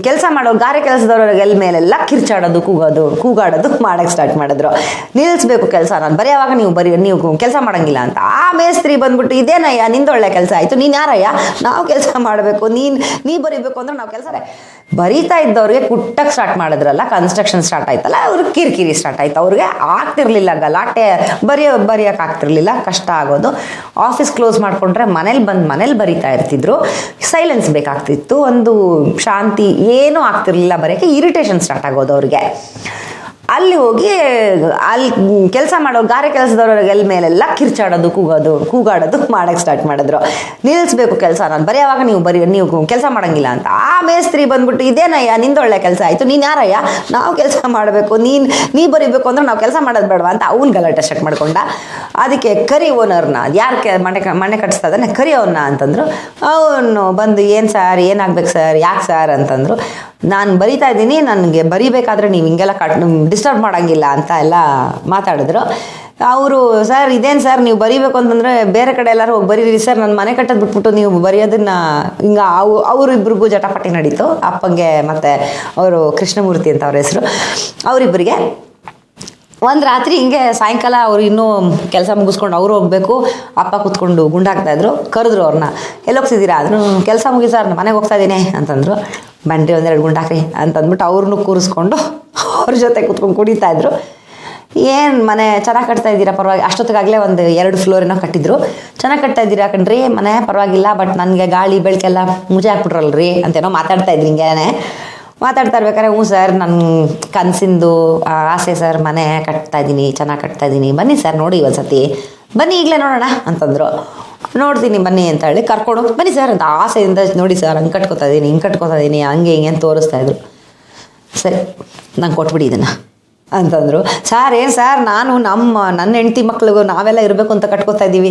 ಕೆಲಸ ಮಾಡೋ ಗಾರೆ ಕೆಲಸದವ್ರಿಗೆ ಎಲ್ ಮೇಲೆಲ್ಲ ಕಿರ್ಚಾಡೋದು, ಕೂಗೋದು, ಕೂಗಾಡೋದು ಮಾಡಕ್ಕೆ ಸ್ಟಾರ್ಟ್ ಮಾಡಿದ್ರು. ನಿಲ್ಲಿಸ್ಬೇಕು ಕೆಲಸ ನಾನು ಬರೆಯೋವಾಗ ನೀವು ಬರೀ, ನೀವು ಕೆಲಸ ಮಾಡಂಗಿಲ್ಲ ಅಂತ. ಆ ಮೇಸ್ತ್ರಿ ಬಂದ್ಬಿಟ್ಟು, ಇದೇನಯ್ಯ, ನಿಂದೊಳ್ಳೆ ಕೆಲಸ ಆಯಿತು? ನೀನು ಯಾರಯ್ಯ? ನಾವು ಕೆಲಸ ಮಾಡಬೇಕು. ನೀನು, ನೀ ಬರೀಬೇಕು ಅಂದ್ರೆ ನಾವು ಕೆಲಸ ಬರೀತಾ ಇದ್ದವ್ರಿಗೆ ಕುಟ್ಟಕ್ಕೆ ಸ್ಟಾರ್ಟ್ ಮಾಡಿದ್ರಲ್ಲ ಕನ್ಸ್ಟ್ರಕ್ಷನ್ ಸ್ಟಾರ್ಟ್ ಆಯ್ತಲ್ಲ ಅವ್ರಿಗೆ ಕಿರಿಕಿರಿ ಸ್ಟಾರ್ಟ್ ಆಯ್ತು. ಅವ್ರಿಗೆ ಆಗ್ತಿರ್ಲಿಲ್ಲ, ಗಲಾಟೆ ಬರೆಯೋ ಬರೆಯೋಕೆ ಆಗ್ತಿರ್ಲಿಲ್ಲ, ಕಷ್ಟ ಆಗೋದು. ಆಫೀಸ್ ಕ್ಲೋಸ್ ಮಾಡಿಕೊಂಡ್ರೆ ಮನೇಲಿ ಬಂದು ಮನೇಲಿ ಬರಿತಾ ಇರ್ತಿದ್ರು. ಸೈಲೆನ್ಸ್ ಬೇಕಾಗ್ತಿತ್ತು. ಒಂದು ಶಾಂತಿ ಏನೂ ಆಗ್ತಿರ್ಲಿಲ್ಲ ಬರೆಯೋಕ್ಕೆ ಇರಿಟೇಷನ್ ಸ್ಟಾರ್ಟ್ ಆಗೋದು ಅವ್ರಿಗೆ. ಅಲ್ಲಿ ಹೋಗಿ, ಅಲ್ಲಿ ಕೆಲಸ ಮಾಡೋ ಗಾರೆ ಕೆಲಸದವ್ರಿಗೆ ಎಲ್ ಮೇಲೆಲ್ಲ ಕಿರ್ಚಾಡೋದು, ಕೂಗೋದು, ಕೂಗಾಡೋದು ಮಾಡೋಕ್ಕೆ ಸ್ಟಾರ್ಟ್ ಮಾಡಿದ್ರು. ನಿಲ್ಲಿಸ್ಬೇಕು ಕೆಲಸ ನಾನು ಬರೆಯೋವಾಗ ನೀವು ಬರೀ, ನೀವು ಕೆಲಸ ಮಾಡೋಂಗಿಲ್ಲ ಅಂತ. ಆ ಮೇಸ್ತ್ರಿ ಬಂದ್ಬಿಟ್ಟು, ಇದೇನಯ್ಯ ನಿಂದೊಳ್ಳೆ ಕೆಲಸ ಆಯಿತು, ನೀನು ಯಾರಯ್ಯ? ನಾವು ಕೆಲಸ ಮಾಡಬೇಕು, ನೀನು, ನೀ ಬರೀಬೇಕು ಅಂದ್ರೆ ನಾವು ಕೆಲಸ ಮಾಡೋದು ಬೇಡವಾ ಅಂತ ಅವ್ನು ಗಲಾಟೆ ಸ್ಟಾರ್ಟ್ ಮಾಡ್ಕೊಂಡ. ಅದಕ್ಕೆ ಕರಿ ಓನರ್ನ ಯಾರು ಕೆ, ಮನೆ ಮನೆ ಕಟ್ಟಿಸ್ತಾ ಇದ್ದಾನೆ, ಕರಿ ಅವನ್ನ ಅಂತಂದ್ರು. ಅವನು ಬಂದು, ಏನು ಸರ್ ಏನಾಗ್ಬೇಕು ಸರ್ ಯಾಕೆ ಸರ್ ಅಂತಂದ್ರು. ನಾನು ಬರಿತಾ ಇದ್ದೀನಿ, ನನಗೆ ಬರಿಬೇಕಾದ್ರೆ ನೀವು ಹಿಂಗೆಲ್ಲ ಕಟ್ ಡಿಸ್ಟರ್ಬ್ ಮಾಡೋಂಗಿಲ್ಲ ಅಂತ ಎಲ್ಲ ಮಾತಾಡಿದ್ರು. ಅವರು, ಸರ್, ಇದೇನು ಸರ್, ನೀವು ಬರಿಬೇಕು ಅಂತಂದರೆ ಬೇರೆ ಕಡೆ ಎಲ್ಲರೂ ಹೋಗಿ ಬರೀರಿ ಸರ್ ನನ್ನ ಮನೆ ಕಟ್ಟೋದು ಬಿಟ್ಬಿಟ್ಟು ನೀವು ಬರೆಯೋದನ್ನ ಹಿಂಗೆ ಅವು ಅವರಿಬ್ಬರಿಗೂ ಜಟಾಪಟಿ ನಡೀತು. ಅಪ್ಪಂಗೆ ಮತ್ತು ಅವರು ಕೃಷ್ಣಮೂರ್ತಿ ಅಂತ ಅವ್ರ ಹೆಸರು. ಅವರಿಬ್ಬರಿಗೆ ಒಂದು ರಾತ್ರಿ ಹಿಂಗೆ ಸಾಯಂಕಾಲ ಅವ್ರು ಇನ್ನೂ ಕೆಲಸ ಮುಗಿಸ್ಕೊಂಡು ಅವರು ಹೋಗಬೇಕು. ಅಪ್ಪ ಕೂತ್ಕೊಂಡು ಗುಂಡಾಗ್ತಾಯಿದ್ರು ಕರೆದ್ರು ಅವ್ರನ್ನ ಎಲ್ಲಿ ಹೋಗ್ತಿದ್ದೀರಾ? ಅದನ್ನು ಕೆಲಸ ಮುಗಿ ಸರ್ ಮನೆಗೆ ಹೋಗ್ತಾ ಇದ್ದೀನಿ ಅಂತಂದರು. ಬನ್ರಿ ಒಂದೆರಡು ಗುಂಡಾಕ್ರಿ ಅಂತಂದ್ಬಿಟ್ಟು ಅವ್ರನ್ನೂ ಕೂರಿಸ್ಕೊಂಡು ಅವ್ರ ಜೊತೆ ಕೂತ್ಕೊಂಡು ಕುಡಿತಾ ಇದ್ರು. ಏನು ಮನೆ ಚೆನ್ನಾಗಿ ಕಟ್ತಾ ಇದ್ದೀರಾ ಪರವಾಗಿ ಅಷ್ಟೊತ್ತಿಗಾಗಲೇ ಒಂದು ಎರಡು ಫ್ಲೋರೇನೋ ಕಟ್ಟಿದ್ರು. ಚೆನ್ನಾಗಿ ಕಟ್ತಾ ಇದ್ದೀರಾ ಕಣ್ರಿ? ಮನೆ ಪರವಾಗಿಲ್ಲ ಬಟ್ ನನಗೆ ಗಾಳಿ, ಬೆಳಕೆಲ್ಲ ಮುಜೆ ಹಾಕ್ಬಿಟ್ರಲ್ರಿ ಅಂತೇನೋ ಮಾತಾಡ್ತಾ ಇದ್ರಿ ಹಿಂಗೇನೆ. ಮಾತಾಡ್ತಾ ಇರ್ಬೇಕಾದ್ರೆ, ಹ್ಞೂ ಸರ್ ನನ್ನ ಕನಸಿಂದು ಆಸೆ ಸರ್, ಮನೆ ಕಟ್ತಾ ಇದ್ದೀನಿ, ಚೆನ್ನಾಗಿ ಕಟ್ತಾ ಇದ್ದೀನಿ. ಬನ್ನಿ ಸರ್, ನೋಡಿ ಒಂದು ಸತಿ ಬನ್ನಿ ಈಗಲೇ ನೋಡೋಣ, ಅಂತಂದರು. ನೋಡ್ತೀನಿ ಬನ್ನಿ ಅಂತ ಹೇಳಿ ಕರ್ಕೊಂಡು ಹೋಗಿ, ಬನ್ನಿ ಸರ್ ಅಂತ ಆಸೆಯಿಂದ ನೋಡಿ ಸರ್ ಹಂಗೆ ಕಟ್ಕೊತಾ ಇದ್ದೀನಿ ಹಿಂಗೆ ಕಟ್ಕೊತಾ ಇದ್ದೀನಿ ಹಂಗೆ ಹಿಂಗೆ ಅಂತ ತೋರಿಸ್ತಾ ಇದ್ರು. ಸರಿ ನಂಗೆ ಕೊಟ್ಬಿಡಿ ಇದನ್ನು. ಅಂತಂದರು. ಸರ್, ಏನು ಸರ್, ನಾನು ನಮ್ಮ, ನನ್ನ ಹೆಂಡತಿ ಮಕ್ಳಿಗೂ ನಾವೆಲ್ಲ ಇರಬೇಕು ಅಂತ ಕಟ್ಕೋತಾ ಇದ್ದೀವಿ.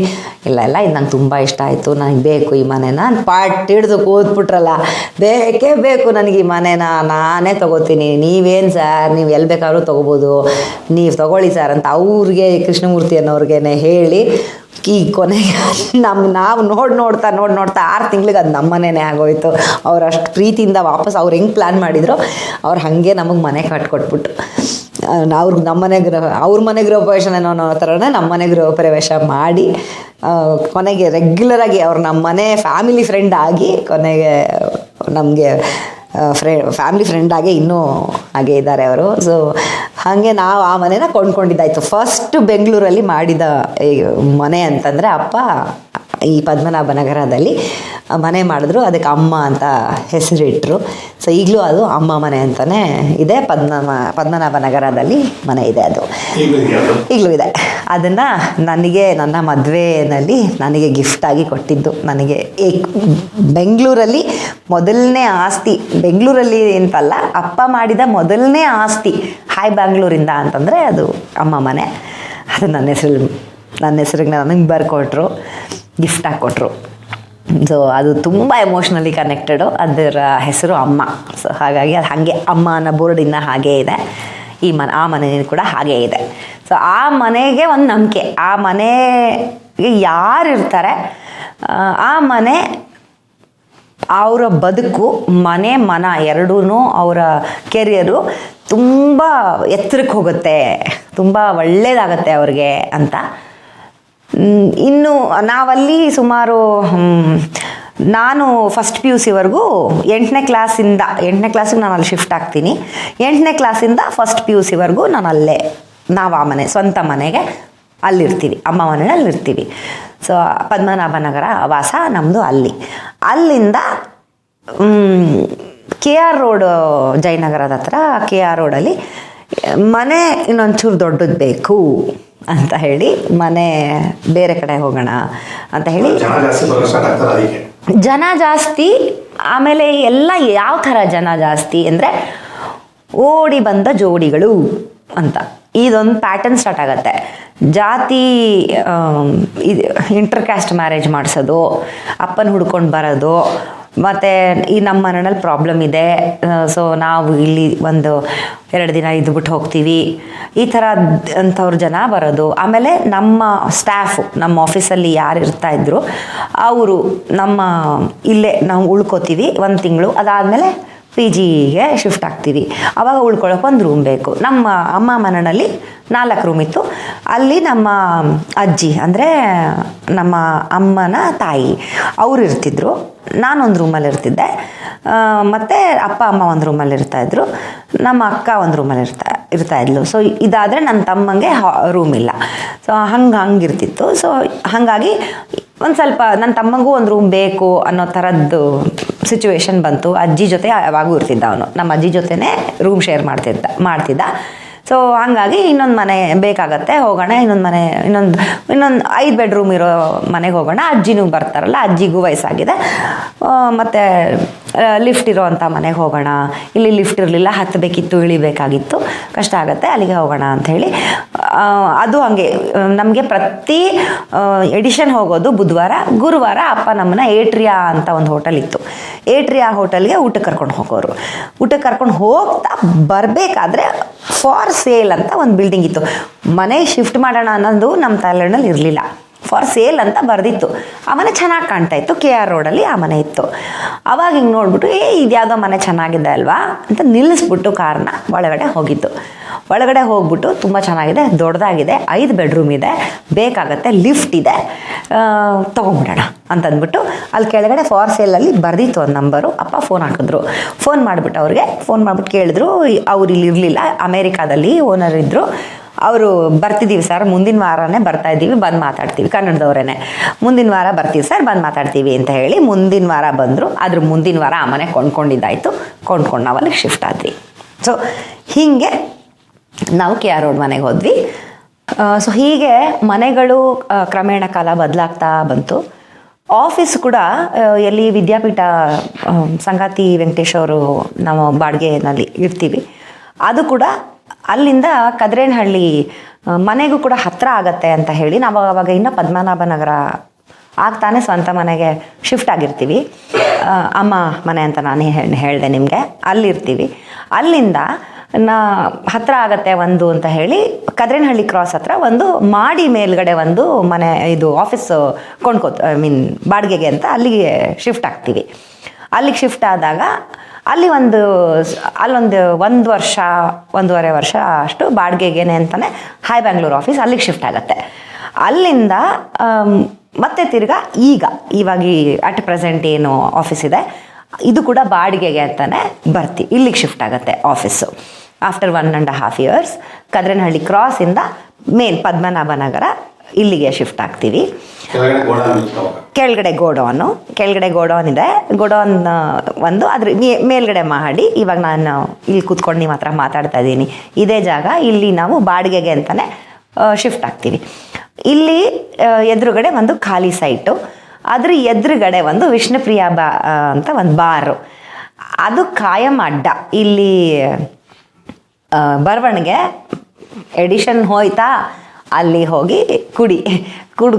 ಇಲ್ಲ ಇಲ್ಲ, ಇದು ನಂಗೆ ತುಂಬ ಇಷ್ಟ ಆಯಿತು. ನನಗೆ ಬೇಕು ಈ ಮನೆನ. ಪಾಟ್ ಹಿಡ್ದು ಕೂತ್ಬಿಟ್ರಲ್ಲ. ಬೇಕೇ ಬೇಕು ನನಗೆ ಈ ಮನೆನ. ನಾನೇ ತೊಗೋತೀನಿ. ನೀವೇನು ಸರ್, ನೀವು ಎಲ್ಲಿ ಬೇಕಾದ್ರೂ ತೊಗೋಬೋದು. ನೀವು ತೊಗೊಳ್ಳಿ ಸರ್ ಅಂತ ಅವ್ರಿಗೆ, ಕೃಷ್ಣಮೂರ್ತಿ ಅನ್ನೋರ್ಗೇನೆ ಹೇಳಿ, ಈ ಕೊನೆಗೆ ನಮ್ಮ ನಾವು ನೋಡಿ ನೋಡ್ತಾ ನೋಡಿ ನೋಡ್ತಾ ಆರು ತಿಂಗ್ಳಿಗೆ ಅದು ನಮ್ಮ ಮನೇನೆ ಆಗೋಯ್ತು. ಅವ್ರು ಅಷ್ಟು ಪ್ರೀತಿಯಿಂದ ವಾಪಸ್ ಅವ್ರು ಹೆಂಗೆ ಪ್ಲ್ಯಾನ್ ಮಾಡಿದ್ರು, ಅವ್ರು ಹಾಗೆ ನಮಗೆ ಮನೆ ಕಟ್ಕೊಟ್ಬಿಟ್ಟು ಅವ್ರಿಗೆ ನಮ್ಮ ಮನೆ ಗೃಹ, ಅವ್ರ ಮನೆ ಗೃಹ ಪ್ರವೇಶ ಅನ್ನೋ ಥರನೇ ನಮ್ಮ ಮನೆ ಗೃಹ ಪ್ರವೇಶ ಮಾಡಿ ಕೊನೆಗೆ ರೆಗ್ಯುಲರಾಗಿ ಅವ್ರು ನಮ್ಮ ಮನೆ ಫ್ಯಾಮಿಲಿ ಫ್ರೆಂಡ್ ಆಗಿ ಕೊನೆಗೆ ನಮಗೆ ಫ್ರೆ ಫ್ಯಾಮಿಲಿ ಫ್ರೆಂಡ್ ಆಗಿ ಇನ್ನೂ ಹಾಗೆ ಇದ್ದಾರೆ ಅವರು. ಸೊ ಹಾಗೆ ನಾವು ಆ ಮನೆನ ಕೊಂಡ್ಕೊಂಡಿದ್ದಾಯಿತು. ಫಸ್ಟ್ ಬೆಂಗಳೂರಲ್ಲಿ ಮಾಡಿದ ಮನೆ ಅಂತಂದರೆ ಅಪ್ಪ ಈ ಪದ್ಮನಾಭ ನಗರದಲ್ಲಿ ಮನೆ ಮಾಡಿದ್ರು. ಅದಕ್ಕೆ ಅಮ್ಮ ಅಂತ ಹೆಸರಿಟ್ಟರು ಸೊ ಈಗಲೂ ಅದು ಅಮ್ಮ ಮನೆ ಅಂತಲೇ ಇದೆ. ಪದ್ಮ ಪದ್ಮನಾಭನಗರದಲ್ಲಿ ಮನೆ ಇದೆ ಅದು. ಈಗಲೂ ಇದೆ ಅದನ್ನು ನನಗೆ ನನ್ನ ಮದುವೆನಲ್ಲಿ ನನಗೆ ಗಿಫ್ಟಾಗಿ ಕೊಟ್ಟಿದ್ದು. ನನಗೆ ಏಕ್ ಬೆಂಗಳೂರಲ್ಲಿ ಮೊದಲನೇ ಆಸ್ತಿ. ಬೆಂಗಳೂರಲ್ಲಿ ಅಂತಲ್ಲ ಅಪ್ಪ ಮಾಡಿದ ಮೊದಲನೇ ಆಸ್ತಿ. ಹಾಯ್ ಬ್ಯಾಂಗ್ಳೂರಿಂದ ಅಂತಂದರೆ ಅದು ಅಮ್ಮ ಮನೆ. ಅದು ನನ್ನ ಹೆಸರು ನನ್ನ ಹೆಸರಿಗೆ ನನಗೆ ಬರ್ಕೊಟ್ರು. ಗಿಫ್ಟಾಗಿ ಕೊಟ್ಟರು ಸೊ ಅದು ತುಂಬ ಎಮೋಷ್ನಲಿ ಕನೆಕ್ಟೆಡು ಅದರ ಹೆಸರು ಅಮ್ಮ. ಸೊ ಹಾಗಾಗಿ ಅದು ಹಾಗೆ ಅಮ್ಮ ಅನ್ನೋ ಬೋರ್ಡ್ ಇನ್ನು ಹಾಗೇ ಇದೆ. ಈ ಮನೆ ಆ ಮನೆ ಕೂಡ ಹಾಗೇ ಇದೆ. ಸೊ ಆ ಮನೆಗೆ ಒಂದು ನಂಬಿಕೆ. ಆ ಮನೆಗೆ ಯಾರು ಇರ್ತಾರೆ? ಆ, ಮನೆ ಅವರ ಬದುಕು ಮನೆ ಮನ ಎರಡೂ ಅವರ ಕೆರಿಯರು ತುಂಬ ಎತ್ತರಕ್ಕೆ ಹೋಗುತ್ತೆ. ತುಂಬ ಒಳ್ಳೆಯದಾಗತ್ತೆ ಅವ್ರಿಗೆ ಅಂತ. ಇನ್ನು ನಾವಲ್ಲಿ ಸುಮಾರು ನಾನು ಫಸ್ಟ್ ಪಿ ಯು ಸಿವರೆಗೂ ಎಂಟನೇ ಕ್ಲಾಸಿಂದ ಎಂಟನೇ ಕ್ಲಾಸಿಗೆ ನಾನು ಅಲ್ಲಿ ಶಿಫ್ಟ್ ಆಗ್ತೀನಿ. ಎಂಟನೇ ಕ್ಲಾಸಿಂದ ಫಸ್ಟ್ ಪಿ ಯು ಸಿವರೆಗೂ ನಾನು ಅಲ್ಲೇ, ನಾವು ಆ ಮನೆ, ಸ್ವಂತ ಮನೆಗೆ ಅಲ್ಲಿರ್ತೀವಿ, ಅಮ್ಮ ಮನೇಲಿ ಅಲ್ಲಿರ್ತೀವಿ ಸೊ ಪದ್ಮನಾಭ ನಗರ ವಾಸ ನಮ್ಮದು ಅಲ್ಲಿ. ಅಲ್ಲಿಂದ ಕೆ ಆರ್ ರೋಡ್, ಜಯನಗರದ ಹತ್ರ ಕೆ ಆರ್ ರೋಡಲ್ಲಿ ಮನೆ ಇನ್ನೊಂಚೂರು ದೊಡ್ಡದು ಬೇಕು. ಅಂತ ಹೇಳಿ ಮನೆ ಬೇರೆ ಕಡೆ ಹೋಗೋಣ ಅಂತ ಹೇಳಿ. ಜನ ಜಾಸ್ತಿ ಆಮೇಲೆ ಎಲ್ಲ ಯಾವ ಥರ ಜನ ಜಾಸ್ತಿ ಅಂದರೆ ಓಡಿ ಬಂದ ಜೋಡಿಗಳು ಅಂತ. ಇದೊಂದು ಪ್ಯಾಟರ್ನ್ ಸ್ಟಾರ್ಟ್ ಆಗುತ್ತೆ. ಜಾತಿ ಇದು ಇಂಟರ್ ಕ್ಯಾಸ್ಟ್ ಮ್ಯಾರೇಜ್ ಮಾಡಿಸೋದು ಅಪ್ಪನ ಹುಡ್ಕೊಂಡು ಬರೋದು ಮತ್ತು ಈ ನಮ್ಮ ಮನೆಯಲ್ಲಿ ಪ್ರಾಬ್ಲಮ್ ಇದೆ. ಸೊ ನಾವು ಇಲ್ಲಿ ಒಂದು ಎರಡು ದಿನ ಇದ್ಬಿಟ್ಟು ಹೋಗ್ತೀವಿ. ಈ ಥರ ಅಂಥವ್ರು ಜನ ಬರೋದು. ಆಮೇಲೆ ನಮ್ಮ ಸ್ಟಾಫು ನಮ್ಮ ಆಫೀಸಲ್ಲಿ ಯಾರು ಇರ್ತಾ ಇದ್ರು, ಅವರು ನಮ್ಮ ಇಲ್ಲೇ ನಾವು ಉಳ್ಕೋತೀವಿ ಒಂದು ತಿಂಗಳು. ಅದಾದಮೇಲೆ ಪಿ ಜಿಗೆ ಶಿಫ್ಟ್ ಆಗ್ತೀವಿ. ಅವಾಗ ಉಳ್ಕೊಳ್ಳೋಕೆ ಒಂದು ರೂಮ್ ಬೇಕು. ನಮ್ಮ ಅಮ್ಮ ಮನೆಯಲ್ಲಿ ನಾಲ್ಕು ರೂಮ್ ಇತ್ತು. ಅಲ್ಲಿ ನಮ್ಮ ಅಜ್ಜಿ, ಅಂದರೆ ನಮ್ಮ ಅಮ್ಮನ ತಾಯಿ, ಅವರು ಇರ್ತಿದ್ರು. ನಾನೊಂದು ರೂಮಲ್ಲಿ ಇರ್ತಿದ್ದೆ. ಮತ್ತು ಅಪ್ಪ, ಅಮ್ಮ ಒಂದು ರೂಮಲ್ಲಿ ಇರ್ತಾಯಿದ್ರು ನಮ್ಮ ಅಕ್ಕ ಒಂದು ರೂಮಲ್ಲಿ ಇರ್ತಾ ಇರ್ತಾ ಇದ್ಲು. ಸೊ ಇದಾದರೆ ನನ್ನ ತಮ್ಮಂಗೆ ರೂಮ್ ಇಲ್ಲ. ಸೊ ಹಂಗೆ ಹಂಗಿರ್ತಿತ್ತು ಸೊ ಹಾಗಾಗಿ ಒಂದು ಸ್ವಲ್ಪ ನನ್ನ ತಮ್ಮಂಗೂ ಒಂದು ರೂಮ್ ಬೇಕು ಅನ್ನೋ ಥರದ್ದು ಸಿಚುವೇಶನ್ ಬಂತು. ಅಜ್ಜಿ ಜೊತೆ ಯಾವಾಗೂ ಇರ್ತಿದ್ದ ಅವನು. ನಮ್ಮ ಅಜ್ಜಿ ಜೊತೆನೇ ರೂಮ್ ಶೇರ್ ಮಾಡ್ತಿದ್ದ ಮಾಡ್ತಿದ್ದ. ಸೊ ಹಂಗಾಗಿ ಇನ್ನೊಂದು ಮನೆ ಬೇಕಾಗತ್ತೆ, ಹೋಗೋಣ, ಇನ್ನೊಂದು ಮನೆ, ಇನ್ನೊಂದು ಇನ್ನೊಂದು ಐದು ಬೆಡ್ರೂಮ್ ಇರೋ ಮನೆಗೆ ಹೋಗೋಣ. ಅಜ್ಜಿನೂ ಬರ್ತಾರಲ್ಲ, ಅಜ್ಜಿಗೂ ವಯಸ್ಸಾಗಿದೆ. ಮತ್ತು ಲಿಫ್ಟ್ ಇರೋವಂಥ ಮನೆಗೆ ಹೋಗೋಣ. ಇಲ್ಲಿ ಲಿಫ್ಟ್ ಇರಲಿಲ್ಲ ಹತ್ತಬೇಕಿತ್ತು ಇಳಿಬೇಕಾಗಿತ್ತು. ಕಷ್ಟ ಆಗುತ್ತೆ, ಅಲ್ಲಿಗೆ ಹೋಗೋಣ ಅಂತ ಹೇಳಿ. ಅದು ಹಾಗೆ. ನಮಗೆ ಪ್ರತಿ ಎಡಿಷನ್ ಹೋಗೋದು ಬುಧವಾರ, ಗುರುವಾರ ಅಪ್ಪ ನಮ್ಮನ್ನ ಏಟ್ರಿಯಾ ಅಂತ ಒಂದು ಹೋಟೆಲ್ ಇತ್ತು. ಏಟ್ರಿಯಾ ಹೋಟೆಲ್ಗೆ ಊಟಕ್ಕೆ ಕರ್ಕೊಂಡು ಹೋಗೋರು. ಊಟಕ್ಕೆ ಕರ್ಕೊಂಡು ಹೋಗ್ತಾ ಬರಬೇಕಾದ್ರೆ ಫಾರ್ ಸೇಲ್ ಅಂತ ಒಂದು ಬಿಲ್ಡಿಂಗ್ ಇತ್ತು. ಮನೆ ಶಿಫ್ಟ್ ಮಾಡೋಣ ಅನ್ನೋದು ನಮ್ಮ ತಲೆನಲ್ಲಿ ಇರಲಿಲ್ಲ. ಫಾರ್ ಸೇಲ್ ಅಂತ ಬರೆದಿತ್ತು. ಆ ಮನೆ ಚೆನ್ನಾಗಿ ಕಾಣ್ತಾ ಇತ್ತು. ಕೆ ಆರ್ ರೋಡಲ್ಲಿ ಆ ಮನೆ ಇತ್ತು. ಅವಾಗ ಹಿಂಗೆ ನೋಡ್ಬಿಟ್ಟು, ಏ, ಇದ್ಯಾವುದೋ ಮನೆ ಚೆನ್ನಾಗಿದೆ ಅಲ್ವಾ? ಅಂತ ನಿಲ್ಲಿಸ್ಬಿಟ್ಟು ಕಾರ್ನ ಒಳಗಡೆ ಹೋಗಿದ್ದು. ಒಳಗಡೆ ಹೋಗ್ಬಿಟ್ಟು ತುಂಬ ಚೆನ್ನಾಗಿದೆ, ದೊಡ್ಡದಾಗಿದೆ, ಐದು ಬೆಡ್ರೂಮ್ ಇದೆ, ಬೇಕಾಗತ್ತೆ ಲಿಫ್ಟ್ ಇದೆ. ತೊಗೊಂಬಿಡೋಣ ಅಂತಂದ್ಬಿಟ್ಟು ಅಲ್ಲಿ ಕೆಳಗಡೆ ಫಾರ್ ಸೇಲಲ್ಲಿ ಬರ್ದಿತ್ತು ಒಂದು ನಂಬರು, ಅಪ್ಪ ಫೋನ್ ಹಾಕಿದ್ರು. ಫೋನ್ ಮಾಡಿಬಿಟ್ಟು ಅವ್ರಿಗೆ ಫೋನ್ ಮಾಡಿಬಿಟ್ಟು ಕೇಳಿದ್ರು, ಅವ್ರು ಇಲ್ಲಿ ಇರಲಿಲ್ಲ, ಅಮೇರಿಕಾದಲ್ಲಿ ಓನರ್ ಇದ್ದರು ಅವರು ಬರ್ತಿದ್ದೀವಿ ಸರ್ ಮುಂದಿನ ವಾರನೇ ಬರ್ತಾ ಇದ್ದೀವಿ, ಬಂದು ಮಾತಾಡ್ತೀವಿ ಕನ್ನಡದವ್ರೇ ಮುಂದಿನ ವಾರ ಬರ್ತೀವಿ ಸರ್ ಬಂದು ಮಾತಾಡ್ತೀವಿ ಅಂತ ಹೇಳಿ ಮುಂದಿನ ವಾರ ಬಂದರು. ಅದ್ರ ಮುಂದಿನ ವಾರ ಆ ಮನೆ ಕೊಂಡ್ಕೊಂಡಿದ್ದಾಯಿತು, ಕೊಂಡ್ಕೊಂಡು ನಾವಲ್ಲಿ ಶಿಫ್ಟ್ ಆದ್ವಿ. ಸೊ ಹೀಗೆ ನಾವು ಕೆ ಆರ್ ರೋಡ್ ಮನೆಗೆ ಹೋದ್ವಿ. ಸೊ ಹೀಗೆ ಮನೆಗಳು ಕ್ರಮೇಣ ಕಾಲ ಬದಲಾಗ್ತಾ ಬಂತು. ಆಫೀಸ್ ಕೂಡ ಎಲ್ಲಿ ವಿದ್ಯಾಪೀಠ ಸಂಗಾತಿ ವೆಂಕಟೇಶ್ ಅವರು ನಾವು ಬಾಡಿಗೆನಲ್ಲಿ ಇರ್ತೀವಿ. ಅದು ಕೂಡ ಅಲ್ಲಿಂದ ಕದ್ರೇನಹಳ್ಳಿ ಮನೆಗೂ ಕೂಡ ಹತ್ತಿರ ಆಗತ್ತೆ ಅಂತ ಹೇಳಿ ನಾವು ಅವಾಗ ಇನ್ನು ಪದ್ಮನಾಭ ನಗರ ಆಗ್ತಾನೆ ಸ್ವಂತ ಮನೆಗೆ ಶಿಫ್ಟ್ ಆಗಿರ್ತೀವಿ. ಅಮ್ಮ ಮನೆ ಅಂತ ನಾನು ಹೇಳಿದೆ ನಿಮಗೆ. ಅಲ್ಲಿರ್ತೀವಿ. ಅಲ್ಲಿಂದ ನಾ ಹತ್ರ ಆಗತ್ತೆ ಒಂದು ಅಂತ ಹೇಳಿ ಕದ್ರೇನಹಳ್ಳಿ ಕ್ರಾಸ್ ಹತ್ರ ಒಂದು ಮಾಡಿ ಮೇಲ್ಗಡೆ ಒಂದು ಮನೆ, ಇದು ಆಫೀಸ್ ಕೊಂಡ್ಕೋತ ಐ ಮೀನ್ ಬಾಡಿಗೆಗೆ ಅಂತ ಅಲ್ಲಿಗೆ ಶಿಫ್ಟ್ ಆಗ್ತೀವಿ. ಅಲ್ಲಿಗೆ ಶಿಫ್ಟ್ ಆದಾಗ ಅಲ್ಲಿ ಒಂದು ಅಲ್ಲೊಂದು ಒಂದು ವರ್ಷ, ಒಂದೂವರೆ ವರ್ಷ ಅಷ್ಟು ಬಾಡಿಗೆಗೇನೆ ಅಂತಾನೆ ಹೈ ಬ್ಯಾಂಗ್ಳೂರ್ ಆಫೀಸ್ ಅಲ್ಲಿಗೆ ಶಿಫ್ಟ್ ಆಗುತ್ತೆ. ಅಲ್ಲಿಂದ ಮತ್ತೆ ತಿರ್ಗಾ ಈಗ ಇವಾಗ ಅಟ್ ಪ್ರೆಸೆಂಟ್ ಏನು ಆಫೀಸ್ ಇದೆ, ಇದು ಕೂಡ ಬಾಡಿಗೆಗೆ ಅಂತಾನೆ ಬರ್ತಿ, ಇಲ್ಲಿಗೆ ಶಿಫ್ಟ್ ಆಗುತ್ತೆ office after one and half years Kadranahalli ಕ್ರಾಸಿಂದ main Padmanabha Nagar ಇಲ್ಲಿಗೆ ಶಿಫ್ಟ್ ಆಗ್ತೀವಿ. ಕೆಳಗಡೆ ಗೋಡನ್ ಕೆಳಗಡೆ ಗೋಡೌನು ಇದೆ. ಗೋಡೌನ್ ಒಂದು ಅದ್ರ ಮೇಲ್ಗಡೆ ಮಾಡಿ ಇವಾಗ ನಾನು ಇಲ್ಲಿ ಕೂತ್ಕೊಂಡು ನಿಮ್ಮ ಹತ್ರ ಮಾತಾಡ್ತಾ ಇದ್ದೀನಿ. ಇದೇ ಜಾಗ ಇಲ್ಲಿ ನಾವು ಬಾಡಿಗೆಗೆ ಅಂತಾನೆ ಶಿಫ್ಟ್ ಆಗ್ತೀವಿ. ಇಲ್ಲಿ ಎದುರುಗಡೆ ಒಂದು ಖಾಲಿ ಸೈಟು ಅದ್ರ ಎದುರುಗಡೆ ಒಂದು ವಿಷ್ಣುಪ್ರಿಯ ಬಾ ಅಂತ ಒಂದು ಬಾರು. ಅದು ಕಾಯಂ ಅಡ್ಡ. ಇಲ್ಲಿ ಬರವಣಿಗೆ ಎಡಿಷನ್ ಹೋಯ್ತಾ, ಅಲ್ಲಿ ಹೋಗಿ ಕುಡಿ, ಕುಡ್,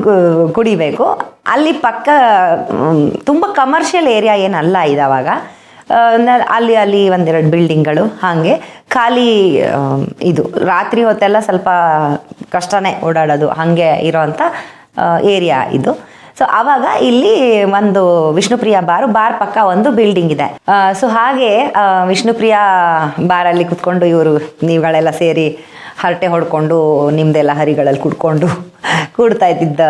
ಕುಡಿಬೇಕು. ಅಲ್ಲಿ ಪಕ್ಕ ತುಂಬ ಕಮರ್ಷಿಯಲ್ ಏರಿಯಾ ಏನಲ್ಲ ಇದಾವಾಗ. ಅಲ್ಲಿ ಅಲ್ಲಿ ಒಂದೆರಡು ಬಿಲ್ಡಿಂಗ್ಗಳು ಹಾಗೆ ಖಾಲಿ ಇದು, ರಾತ್ರಿ ಹೊತ್ತೆಲ್ಲ ಸ್ವಲ್ಪ ಕಷ್ಟನೇ ಓಡಾಡೋದು, ಹಾಗೆ ಇರೋವಂಥ ಏರಿಯಾ ಇದು. ಸೊ ಆವಾಗ ಇಲ್ಲಿ ಒಂದು ವಿಷ್ಣುಪ್ರಿಯ ಬಾರು, ಬಾರ್ ಪಕ್ಕ ಒಂದು ಬಿಲ್ಡಿಂಗ್ ಇದೆ. ಸೊ ಹಾಗೆ ವಿಷ್ಣುಪ್ರಿಯಾ ಬಾರಲ್ಲಿ ಕುತ್ಕೊಂಡು ಇವರು ನೀವುಗಳೆಲ್ಲ ಸೇರಿ ಹರಟೆ ಹೊಡ್ಕೊಂಡು, ನಿಮ್ದೆಲ್ಲ ಹರಿಗಳಲ್ಲಿ ಕುಡ್ಕೊಂಡು, ಕೂಡ್ತಾ ಇದ್ದಿದ್ದ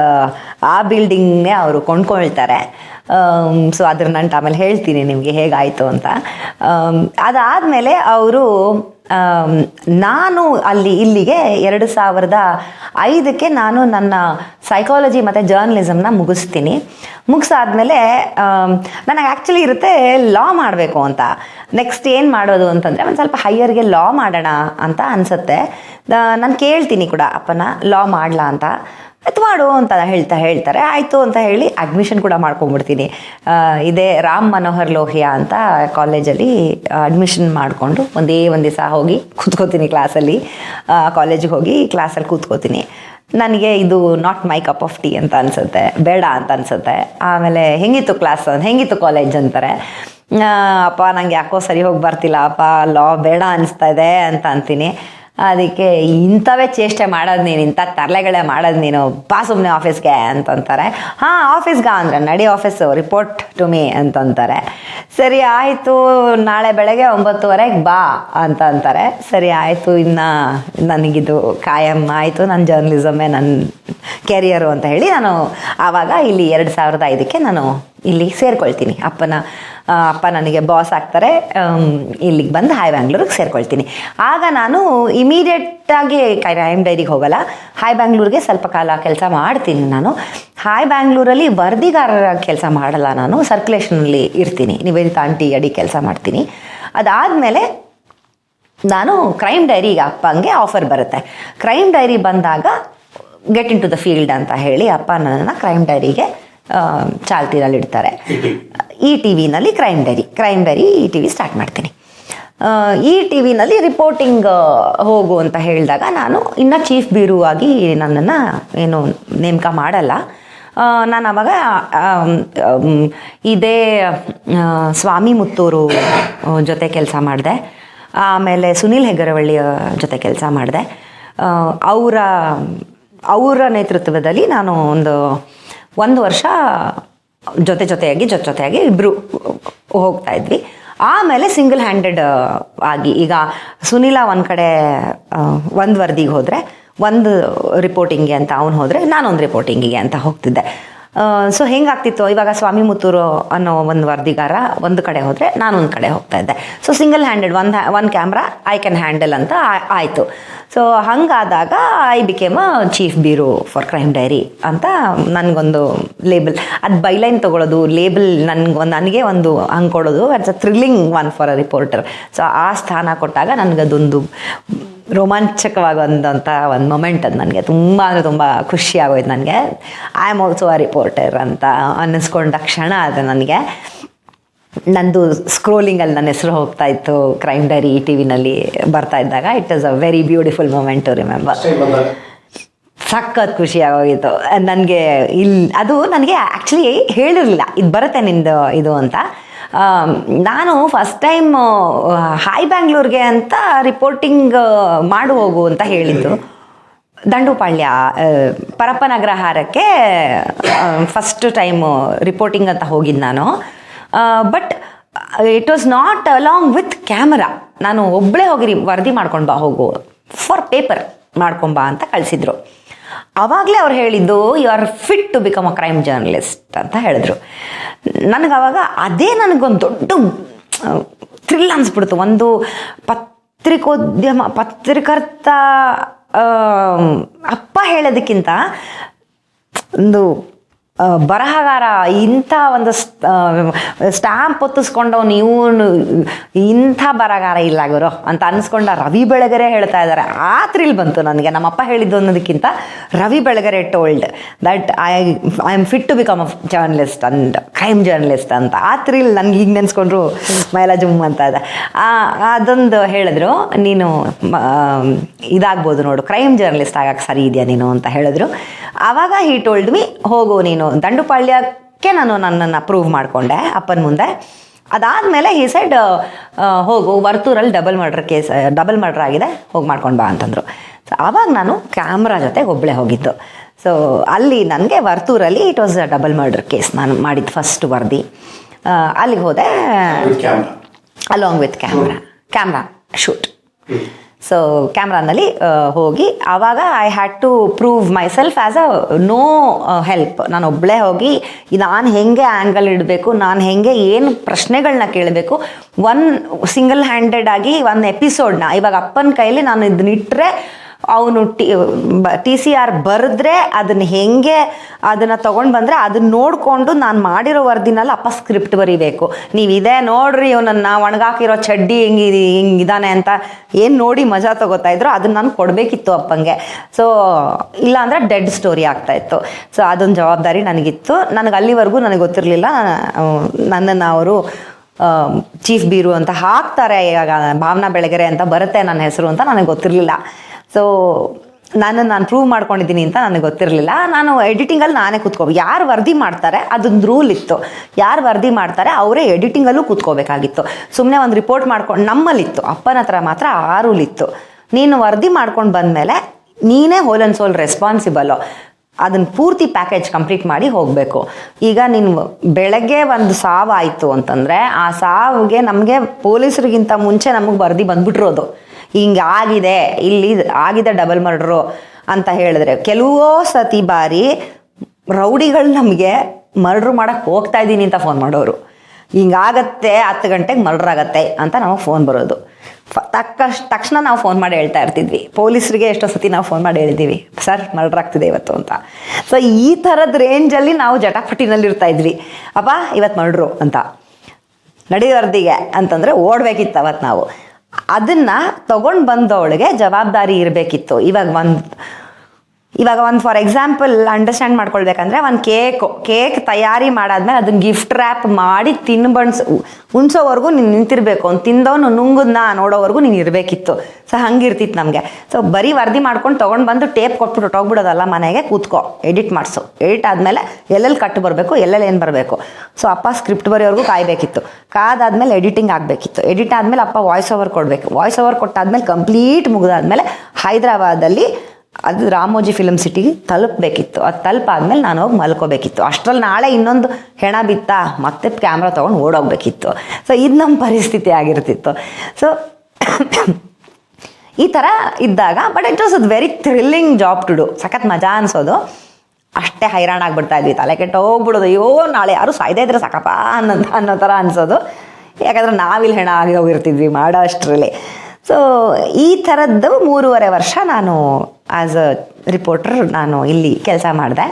ಆ ಬಿಲ್ಡಿಂಗ್ನೇ ಅವರು ಕೊಂಡ್ಕೊಳ್ತಾರೆ. ಸೊ ಅದ್ರ ನಂಟು ಆಮೇಲೆ ಹೇಳ್ತೀನಿ ನಿಮಗೆ ಹೇಗಾಯಿತು ಅಂತ. ಅದಾದ ಅದಾದಮೇಲೆ ಅವರು ನಾನು ಅಲ್ಲಿ ಇಲ್ಲಿಗೆ ಎರಡು ಸಾವಿರದ ಐದಕ್ಕೆ ನಾನು ನನ್ನ ಸೈಕಾಲಜಿ ಮತ್ತು ಜರ್ನಲಿಸಮ್ನ ಮುಗಿಸ್ತೀನಿ. ಮುಗಿಸಾದ್ಮೇಲೆ ನನಗೆ ಆ್ಯಕ್ಚುಲಿ ಇರುತ್ತೆ ಲಾ ಮಾಡಬೇಕು ಅಂತ. ನೆಕ್ಸ್ಟ್ ಏನು ಮಾಡೋದು ಅಂತಂದರೆ ಒಂದು ಸ್ವಲ್ಪ ಹೈಯರ್ಗೆ ಲಾ ಮಾಡೋಣ ಅಂತ ಅನಿಸುತ್ತೆ. ನಾನು ಕೇಳ್ತೀನಿ ಕೂಡ ಅಪ್ಪನ ಲಾ ಮಾಡಲಾ ಅಂತ. ಆಯ್ತು ಮಾಡು ಅಂತ ಹೇಳ್ತಾ ಹೇಳ್ತಾರೆ. ಆಯಿತು ಅಂತ ಹೇಳಿ ಅಡ್ಮಿಷನ್ ಕೂಡ ಮಾಡ್ಕೊಂಡ್ಬಿಡ್ತೀನಿ. ಇದೇ ರಾಮ್ ಮನೋಹರ್ ಲೋಹಿಯಾ ಅಂತ ಕಾಲೇಜಲ್ಲಿ ಅಡ್ಮಿಷನ್ ಮಾಡಿಕೊಂಡು ಒಂದೇ ಒಂದು ದಿವಸ ಹೋಗಿ ಕೂತ್ಕೋತೀನಿ ಕ್ಲಾಸಲ್ಲಿ. ಕಾಲೇಜಿಗೆ ಹೋಗಿ ಕ್ಲಾಸಲ್ಲಿ ಕೂತ್ಕೋತೀನಿ. ನನಗೆ ಇದು not my cup of tea ಅಂತ ಅನ್ಸುತ್ತೆ. ಬೇಡ ಅಂತ ಅನ್ಸುತ್ತೆ. ಆಮೇಲೆ ಹೆಂಗಿತ್ತು ಕ್ಲಾಸ್ ಹೆಂಗಿತ್ತು ಕಾಲೇಜ್ ಅಂತಾರೆ. ಅಪ್ಪ ನಂಗೆ ಯಾಕೋ ಸರಿ ಹೋಗಿ ಬರ್ತಿಲ್ಲ. ಅಪ್ಪ ಲಾ ಬೇಡ ಅನಿಸ್ತಾ ಇದೆ ಅಂತ ಅಂತೀನಿ. ಅದಕ್ಕೆ ಇಂಥವೇ ಚೇಷ್ಟೆ ಮಾಡೋದು ನೀನು, ಇಂಥ ತರಲೆಗಳೇ ಮಾಡೋದು ನೀನು, ಬಾ ಸುಮ್ಮನೆ ಆಫೀಸ್ಗೆ ಅಂತಂತಾರೆ. ಹಾಂ, ಆಫೀಸ್ಗೆ ಅಂದರೆ ನಡಿ ಆಫೀಸು, ರಿಪೋರ್ಟ್ ಟು ಮೀ ಅಂತಂತಾರೆ. ಸರಿ ಆಯಿತು, ನಾಳೆ ಬೆಳಗ್ಗೆ ಒಂಬತ್ತುವರೆಗೆ ಬಾ ಅಂತ ಅಂತಾರೆ ಸರಿ ಆಯಿತು, ಇನ್ನು ನನಗಿದು ಕಾಯಂ ಆಯಿತು, ನನ್ನ ಜರ್ನಲಿಸಮೇ ನನ್ನ ಕೆರಿಯರು ಅಂತ ಹೇಳಿ ನಾನು ಆವಾಗ ಇಲ್ಲಿ ಎರಡು ಸಾವಿರದ ಐದಕ್ಕೆ ನಾನು ಇಲ್ಲಿ ಸೇರ್ಕೊಳ್ತೀನಿ ಅಪ್ಪನ ಅಪ್ಪ ನನಗೆ ಬಾಸ್ ಆಗ್ತಾರೆ ಇಲ್ಲಿಗೆ ಬಂದು ಹಾಯ್ ಬ್ಯಾಂಗ್ಳೂರಿಗೆ ಸೇರ್ಕೊಳ್ತೀನಿ. ಆಗ ನಾನು ಇಮಿಡಿಯೇಟಾಗಿ ಕ್ರೈಮ್ ಡೈರಿಗೆ ಹೋಗಲ್ಲ. ಹಾಯ್ ಬ್ಯಾಂಗ್ಳೂರಿಗೆ ಸ್ವಲ್ಪ ಕಾಲ ಕೆಲಸ ಮಾಡ್ತೀನಿ ನಾನು. ಹಾಯ್ ಬ್ಯಾಂಗ್ಳೂರಲ್ಲಿ ವರದಿಗಾರರ ಕೆಲಸ ಮಾಡಲ್ಲ ನಾನು ಸರ್ಕ್ಯುಲೇಷನಲ್ಲಿ ಇರ್ತೀನಿ. ನಿವೇದಿತ ಆಂಟಿ ಅಡಿ ಕೆಲಸ ಮಾಡ್ತೀನಿ. ಅದಾದಮೇಲೆ ನಾನು ಕ್ರೈಮ್ ಡೈರಿಗೆ ಅಪ್ಪಂಗೆ ಆಫರ್ ಬರುತ್ತೆ. ಕ್ರೈಮ್ ಡೈರಿ ಬಂದಾಗ get in to the field ಅಂತ ಹೇಳಿ ಅಪ್ಪ ನನ್ನನ್ನು ಕ್ರೈಮ್ ಡೈರಿಗೆ ಚಾಲ್ತಿನಲ್ಲಿ ಇಡ್ತಾರೆ. ಈ ಟಿ ವಿನಲ್ಲಿ ಕ್ರೈಮ್ ಡೈರಿ ಕ್ರೈಮ್ ಡೈರಿ ಈ ಟಿ ವಿ ಸ್ಟಾರ್ಟ್ ಮಾಡ್ತೀನಿ. ಈ ಟಿ ವಿನಲ್ಲಿ ರಿಪೋರ್ಟಿಂಗ್ ಹೋಗು ಅಂತ ಹೇಳಿದಾಗ ನಾನು ಇನ್ನು ಚೀಫ್ ಬ್ಯೂರೋ ಆಗಿ ನನ್ನನ್ನು ಏನು ನೇಮಕ ಮಾಡಲ್ಲ. ನಾನು ಆಮ್, ಇದೇ ಸ್ವಾಮಿ ಮುತ್ತೂರು ಜೊತೆ ಕೆಲಸ ಮಾಡಿದೆ. ಆಮೇಲೆ ಸುನೀಲ್ ಹೆಗರವಳ್ಳಿಯ ಜೊತೆ ಕೆಲಸ ಮಾಡಿದೆ. ಅವರ ಅವರ ನೇತೃತ್ವದಲ್ಲಿ ನಾನು ಒಂದು ಒಂದು ವರ್ಷ ಜೊತೆ ಜೊತೆಯಾಗಿ ಜೊತೆ ಜೊತೆಯಾಗಿ ಇಬ್ಬರು ಹೋಗ್ತಾ ಇದ್ವಿ. ಆಮೇಲೆ ಸಿಂಗಲ್ ಹ್ಯಾಂಡೆಡ್ ಆಗಿ ಈಗ ಸುನಿಲ ಒಂದು ಕಡೆ ಒಂದು ವರದಿಗೆ ಹೋದರೆ, ಒಂದು ರಿಪೋರ್ಟಿಂಗ್ಗೆ ಅಂತ ಅವನು ಹೋದರೆ, ನಾನೊಂದು ರಿಪೋರ್ಟಿಂಗಿಗೆ ಅಂತ ಹೋಗ್ತಿದ್ದೆ. ಸೊ ಹೆಂಗಾಗ್ತಿತ್ತು? ಇವಾಗ ಸ್ವಾಮಿ ಮುತ್ತೂರು ಅನ್ನೋ ಒಂದು ವರದಿಗಾರ ಒಂದು ಕಡೆ ಹೋದರೆ, ನಾನೊಂದು ಕಡೆ ಹೋಗ್ತಾ ಇದ್ದೆ. ಸೊ ಸಿಂಗಲ್ ಹ್ಯಾಂಡೆಡ್ ಒಂದು ಒಂದು ಕ್ಯಾಮ್ರಾ ಐ ಕ್ಯಾನ್ ಹ್ಯಾಂಡಲ್ ಅಂತ ಆಯಿತು. So ಹಂಗಾದಾಗ I became a chief bureau for crime diary ಅಂತ ನನಗೊಂದು ಲೇಬಲ್ ಅದು ಬೈಲೈನ್ ತೊಗೊಳೋದು ಲೇಬಲ್ ನನಗೆ ನನಗೆ ಒಂದು ಹಂಗೆ ಕೊಡೋದು. It's a thrilling one for a reporter so ಆ ಸ್ಥಾನ ಕೊಟ್ಟಾಗ ನನಗದೊಂದು ರೋಮಾಂಚಕವಾದಂಥ ಒಂದು ಮೊಮೆಂಟ್ ಅದು ನನಗೆ ತುಂಬ ಅಂದರೆ ತುಂಬ ಖುಷಿ ಆಗೋಯ್ತು ನನಗೆ. I am also a reporter ಅಂತ ಅನ್ನಿಸ್ಕೊಂಡ ಕ್ಷಣ ಅದು ನನಗೆ. ನಂದು ಸ್ಕ್ರೋಲಿಂಗಲ್ಲಿ ನನ್ನ ಹೆಸರು ಹೋಗ್ತಾ ಇತ್ತು. ಕ್ರೈಮ್ ಡೈರಿ ಈ ಟಿ ವಿನಲ್ಲಿ ಬರ್ತಾ ಇದ್ದಾಗ. It is a very beautiful moment to remember ಸಖತ್ ಖುಷಿ ಆಗೋಗಿತ್ತು ನನಗೆ ಇಲ್ಲಿ ಅದು ನನಗೆ ಆ್ಯಕ್ಚುಲಿ ಹೇಳಿರಲಿಲ್ಲ. ಇದು ಬರುತ್ತೆ ನಿಂದು ಇದು ಅಂತ. ನಾನು ಫಸ್ಟ್ ಟೈಮ್ ಹಾಯ್ ಬ್ಯಾಂಗ್ಳೂರ್ಗೆ ಅಂತ ರಿಪೋರ್ಟಿಂಗ್ ಮಾಡು ಹೋಗು ಅಂತ ಹೇಳಿದ್ದು. ದಂಡುಪಾಳ್ಯ ಪರಪ್ಪನಗ್ರಹಾರಕ್ಕೆ ಪರಪ್ಪನ ಫಸ್ಟ್ ಟೈಮು ರಿಪೋರ್ಟಿಂಗ್ ಅಂತ ಹೋಗಿದ್ದು ನಾನು. But it was not along with camera ನಾನು ಒಬ್ಬಳೇ ಹೋಗಿರಿ, ವರದಿ ಮಾಡ್ಕೊಂಡು ಬಾ ಹೋಗು. ಫಾರ್ ಪೇಪರ್ ಮಾಡ್ಕೊಂಬಾ ಅಂತ ಕಳಿಸಿದ್ರು. ಅವಾಗಲೇ ಅವ್ರು ಹೇಳಿದ್ದು you are fit to become a crime journalist ಅಂತ ಹೇಳಿದ್ರು. ನನಗೆ ಅವಾಗ ಅದೇ ನನಗೊಂದು ದೊಡ್ಡ ಥ್ರಿಲ್ ಅನಿಸ್ಬಿಡ್ತು. ಒಂದು ಪತ್ರಿಕೋದ್ಯಮ, ಪತ್ರಕರ್ತ ಅಪ್ಪ ಹೇಳೋದಕ್ಕಿಂತ ಒಂದು ಬರಹಗಾರ, ಇಂಥ ಒಂದು ಸ್ಟ್ಯಾಂಪ್ ಒತ್ತಿಸ್ಕೊಂಡು ನೀವು ಇಂಥ ಬರಹಗಾರ ಇಲ್ಲ ಗುರು ಅಂತ ಅನ್ಸ್ಕೊಂಡ ರವಿ ಬೆಳಗೆರೆ ಹೇಳ್ತಾ ಇದ್ದಾರೆ. ಆ ಥ್ರಿಲ್ ಬಂತು ನನಗೆ. ನಮ್ಮಪ್ಪ ಹೇಳಿದ್ದು ಅನ್ನೋದಕ್ಕಿಂತ Ravi Belagere told that I I am fit to become a journalist and crime journalist ಅಂತ. ಆ ಥ್ರಿಲ್ ನನಗೆ ಈಗ ನೆನೆಸ್ಕೊಂಡ್ರು ಮೈಲ ಜುಮ್ ಅಂತ ಇದೆ ಅದೊಂದು ಹೇಳಿದ್ರು, ನೀನು ಇದಾಗ್ಬೋದು ನೋಡು ಕ್ರೈಮ್ ಜರ್ನಲಿಸ್ಟ್ ಆಗಕ್ಕೆ ಸರಿ ಇದೆಯಾ ನೀನು ಅಂತ ಹೇಳಿದ್ರು. ಆವಾಗ ಹೀ ಟೋಲ್ಡ್ ಮಿ ಹೋಗು ನೀನು ದಂಡುಪಾಳ್ಯಕ್ಕೆ ನಾನು ನನ್ನನ್ನು ಅಪ್ರೂವ್ ಮಾಡಿಕೊಂಡೆ ಅಪ್ಪನ ಮುಂದೆ. ಅದಾದಮೇಲೆ ಈ ಸೈಡ್ ಹೋಗು ವರ್ತೂರಲ್ಲಿ double murder case double murder ಆಗಿದೆ ಹೋಗಿ ಮಾಡ್ಕೊಂಡು ಬಾ ಅಂತಂದರು. ಸೊ ಆವಾಗ ನಾನು ಕ್ಯಾಮ್ರಾ ಜೊತೆ ಒಬ್ಬಳೆ ಹೋಗಿದ್ದು. ಸೊ ಅಲ್ಲಿ ನನಗೆ ವರ್ತೂರಲ್ಲಿ it was a double murder case ನಾನು ಮಾಡಿದ್ದು ಫಸ್ಟ್ ವರದಿ. ಅಲ್ಲಿಗೆ ಹೋದೆ. Along with camera camera shoot so ಕ್ಯಾಮ್ರಾನಲ್ಲಿ ಹೋಗಿ, ಆವಾಗ I had to prove myself as a no help ನಾನು ಒಬ್ಬಳೇ ಹೋಗಿ ನಾನು ಹೆಂಗೆ ಆ್ಯಂಗಲ್ ಇಡಬೇಕು, ನಾನು ಹೆಂಗೆ ಏನು ಪ್ರಶ್ನೆಗಳನ್ನ ಕೇಳಬೇಕು ಒನ್ ಸಿಂಗಲ್ ಹ್ಯಾಂಡೆಡ್ ಆಗಿ ಒಂದು ಎಪಿಸೋಡ್ನ ಇವಾಗ ಅಪ್ಪನ ಕೈಯಲ್ಲಿ ನಾನು ಇದನ್ನ ಇಟ್ಟರೆ ಅವನು ಟಿ ಟಿ ಸಿ ಆರ್ ಬರೆದ್ರೆ ಅದನ್ನ ಹೆಂಗೆ ಅದನ್ನ ತಗೊಂಡು ಬಂದರೆ ಅದನ್ನ ನೋಡಿಕೊಂಡು ನಾನು ಮಾಡಿರೋ ವರದಿನಲ್ಲಿ ಅಪ್ಪ ಸ್ಕ್ರಿಪ್ಟ್ ಬರಿಬೇಕು. ನೀವು ಇದೇ ನೋಡ್ರಿ, ಇವನನ್ನ ಒಣಗಾಕಿರೋ ಚಡ್ಡಿ ಹಿಂಗೆ ಹಿಂಗಿದಾನೆ ಅಂತ ಏನು ನೋಡಿ ಮಜಾ ತಗೋತಾ ಇದ್ರು ಅದನ್ನ ನಾನು ಕೊಡಬೇಕಿತ್ತು ಅಪ್ಪಂಗೆ. ಸೊ ಇಲ್ಲಾಂದರೆ ಡೆಡ್ ಸ್ಟೋರಿ ಆಗ್ತಾ ಇತ್ತು. ಸೊ ಅದೊಂದು ಜವಾಬ್ದಾರಿ ನನಗಿತ್ತು. ನನಗೆ ಅಲ್ಲಿವರೆಗೂ ನನಗೆ ಗೊತ್ತಿರಲಿಲ್ಲ. ನನ್ನನ್ನು ಅವರು ಚೀಫ್ ಬೀರು ಅಂತ ಹಾಕ್ತಾರೆ. ಇವಾಗ ಭಾವನಾ ಬೆಳಗೆರೆ ಅಂತ ಬರುತ್ತೆ ನನ್ನ ಹೆಸರು ಅಂತ ನನಗೆ ಗೊತ್ತಿರಲಿಲ್ಲ. ಸೊ ನಾನು ನಾನು ಪ್ರೂವ್ ಮಾಡ್ಕೊಂಡಿದ್ದೀನಿ ಅಂತ ನನಗೆ ಗೊತ್ತಿರಲಿಲ್ಲ. ನಾನು ಎಡಿಟಿಂಗಲ್ಲಿ ನಾನೇ ಕೂತ್ಕೋ ಯಾರು ವರದಿ ಮಾಡ್ತಾರೆ, ಅದೊಂದು ರೂಲ್ ಇತ್ತು. ಯಾರು ವರದಿ ಮಾಡ್ತಾರೆ, ಅವರೇ ಎಡಿಟಿಂಗಲ್ಲೂ ಕೂತ್ಕೋಬೇಕಾಗಿತ್ತು. ಸುಮ್ಮನೆ ಒಂದು ರಿಪೋರ್ಟ್ ಮಾಡ್ಕೊಂಡು ನಮ್ಮಲ್ಲಿತ್ತು. ಅಪ್ಪನ ಹತ್ರ ಮಾತ್ರ ಆ ರೂಲ್ ಇತ್ತು. ನೀನು ವರದಿ ಮಾಡ್ಕೊಂಡು ಬಂದಮೇಲೆ ನೀನೇ ಹೋಲ್ ಆ್ಯಂಡ್ ಸೋಲ್ ರೆಸ್ಪಾನ್ಸಿಬಲ್ಲು ಅದನ್ನು ಪೂರ್ತಿ ಪ್ಯಾಕೇಜ್ ಕಂಪ್ಲೀಟ್ ಮಾಡಿ ಹೋಗಬೇಕು. ಈಗ ನೀನು ಬೆಳಗ್ಗೆ ಒಂದು ಸಾವು ಆಯಿತು ಅಂತಂದರೆ, ಆ ಸಾವಿಗೆ ನಮಗೆ ಪೊಲೀಸರಿಗಿಂತ ಮುಂಚೆ ನಮಗೆ ವರದಿ ಬಂದ್ಬಿಟ್ಟಿರೋದು ಹಿಂಗೆ ಆಗಿದೆ, ಇಲ್ಲಿ ಆಗಿದೆ ಡಬಲ್ ಮರ್ಡ್ರು ಅಂತ ಹೇಳಿದ್ರೆ, ಕೆಲವೋ ಸತಿ ಬಾರಿ ರೌಡಿಗಳು ನಮಗೆ ಮರ್ಡ್ರ್ ಮಾಡಕ್ಕೆ ಹೋಗ್ತಾ ಇದ್ದೀನಿ ಅಂತ ಫೋನ್ ಮಾಡೋರು. ಹಿಂಗಾಗತ್ತೆ ಹತ್ತು ಗಂಟೆಗೆ ಮರ್ಡ್ರ್ ಆಗತ್ತೆ ಅಂತ ನಮಗೆ ಫೋನ್ ಬರೋದು. ತಕ್ಕ ತಕ್ಷಣ ನಾವು ಫೋನ್ ಮಾಡಿ ಹೇಳ್ತಾ ಇರ್ತಿದ್ವಿ. ಪೊಲೀಸರಿಗೆ ಎಷ್ಟೋ ಸತಿ ನಾವು ಫೋನ್ ಮಾಡಿ ಹೇಳಿದ್ದೀವಿ, ಸರ್ ಮರ್ಡ್ರ್ ಆಗ್ತಿದೆ ಇವತ್ತು ಅಂತ. ಸೊ ಈ ಥರದ ರೇಂಜಲ್ಲಿ ನಾವು ಜಟಾಪಟಿನಲ್ಲಿ ಇರ್ತಾ ಇದ್ವಿ. ಅಪ್ಪ ಇವತ್ತು ಮರ್ಡ್ರು ಅಂತ. ನಡೆಯೋರ್ದಿಗೆ ಅಂತಂದರೆ ಓಡಬೇಕಿತ್ತು ಅವತ್ತು ನಾವು. ಅದನ್ನು ತಗೊಂಡು ಬಂದವಳಿಗೆ ಜವಾಬ್ದಾರಿ ಇರಬೇಕಿತ್ತು. ಇವಾಗ ಒಂದು ಇವಾಗ ಒಂದು ಫಾರ್ ಎಕ್ಸಾಂಪಲ್ ಅಂಡರ್ಸ್ಟ್ಯಾಂಡ್ ಮಾಡ್ಕೊಳ್ಬೇಕಂದ್ರೆ ಒಂದು ಕೇಕು ಕೇಕ್ ತಯಾರಿ ಮಾಡಾದ್ಮೇಲೆ ಅದನ್ನ ಗಿಫ್ಟ್ ರ್ಯಾಪ್ ಮಾಡಿ ತಿನ್ಬಣ್ಸ್ ಉಣ್ಸೋವರೆಗೂ ನೀನು ನಿಂತಿರ್ಬೇಕು. ಅವ್ನು ತಿಂದವನು ನುಂಗದ್ನ ನೋಡೋವರೆಗೂ ನೀನು ಇರಬೇಕಿತ್ತು. ಸೊ ಹಂಗಿರ್ತಿತ್ತು ನಮಗೆ. ಸೊ ಬರೀ ವರದಿ ಮಾಡ್ಕೊಂಡು ತೊಗೊಂಡು ಬಂದು ಟೇಪ್ ಕೊಟ್ಬಿಟ್ಟು ಹೊಟ್ಟೋಗ್ಬಿಡೋದಲ್ಲ ಮನೆಗೆ, ಕೂತ್ಕೋ ಎಡಿಟ್ ಮಾಡಿಸು. ಎಡಿಟ್ ಆದಮೇಲೆ ಎಲ್ಲೆಲ್ಲಿ ಕಟ್ಟು ಬರಬೇಕು, ಎಲ್ಲೆಲ್ಲಿ ಏನು ಬರಬೇಕು. ಸೊ ಅಪ್ಪ ಸ್ಕ್ರಿಪ್ಟ್ ಬರೆಯೋರ್ಗೂ ಕಾಯಬೇಕಿತ್ತು. ಕಾದಾದ್ಮೇಲೆ ಎಡಿಟಿಂಗ್ ಆಗಬೇಕಿತ್ತು. ಎಡಿಟ್ ಆದಮೇಲೆ ಅಪ್ಪ ವಾಯ್ಸ್ ಓವರ್ ಕೊಡಬೇಕು. ವಾಯ್ಸ್ ಓವರ್ ಕೊಟ್ಟಾದ್ಮೇಲೆ ಕಂಪ್ಲೀಟ್ ಮುಗಿದಾದ್ಮೇಲೆ ಹೈದ್ರಾಬಾದಲ್ಲಿ ಅದು ರಾಮೋಜಿ ಫಿಲಮ್ ಸಿಟಿಗೆ ತಲುಪಬೇಕಿತ್ತು. ಅದು ತಲುಪಾದ್ಮೇಲೆ ನಾನು ಹೋಗಿ ಮಲ್ಕೋಬೇಕಿತ್ತು. ಅಷ್ಟರಲ್ಲಿ ನಾಳೆ ಇನ್ನೊಂದು ಹೆಣ ಬಿತ್ತ, ಮತ್ತೆ ಕ್ಯಾಮ್ರಾ ತೊಗೊಂಡು ಓಡೋಗ್ಬೇಕಿತ್ತು. ಸೊ ಇದು ನಮ್ಮ ಪರಿಸ್ಥಿತಿ ಆಗಿರ್ತಿತ್ತು. ಸೊ ಈ ಥರ ಇದ್ದಾಗ ಬಟ್ ಇಟ್ ವಾಸ್ ಅದು very thrilling job to do ಸಖತ್ ಮಜಾ ಅನ್ಸೋದು. ಅಷ್ಟೇ ಹೈರಾಣ ಇದ್ವಿ. ತಲೆ ಕೆಟ್ಟ ಹೋಗ್ಬಿಡೋದು. ಅಯ್ಯೋ, ನಾಳೆ ಯಾರು ಸಾಯ್ದೇ ಇದ್ರೆ ಸಾಕಪ್ಪ ಅನ್ನೋ ಅನ್ನೋ ಥರ ಅನ್ಸೋದು. ಯಾಕಂದ್ರೆ ನಾವಿಲ್ಲಿ ಹೆಣ ಆಗಿ ಹೋಗಿರ್ತಿದ್ವಿ ಮಾಡೋ ಅಷ್ಟರಲ್ಲಿ. ಸೊ ಈ ಥರದ್ದು ಮೂರುವರೆ ವರ್ಷ ನಾನು ಆ್ಯಸ್ ಅ ರಿಪೋರ್ಟರ್ ನಾನು ಇಲ್ಲಿ ಕೆಲಸ ಮಾಡಿದೆ.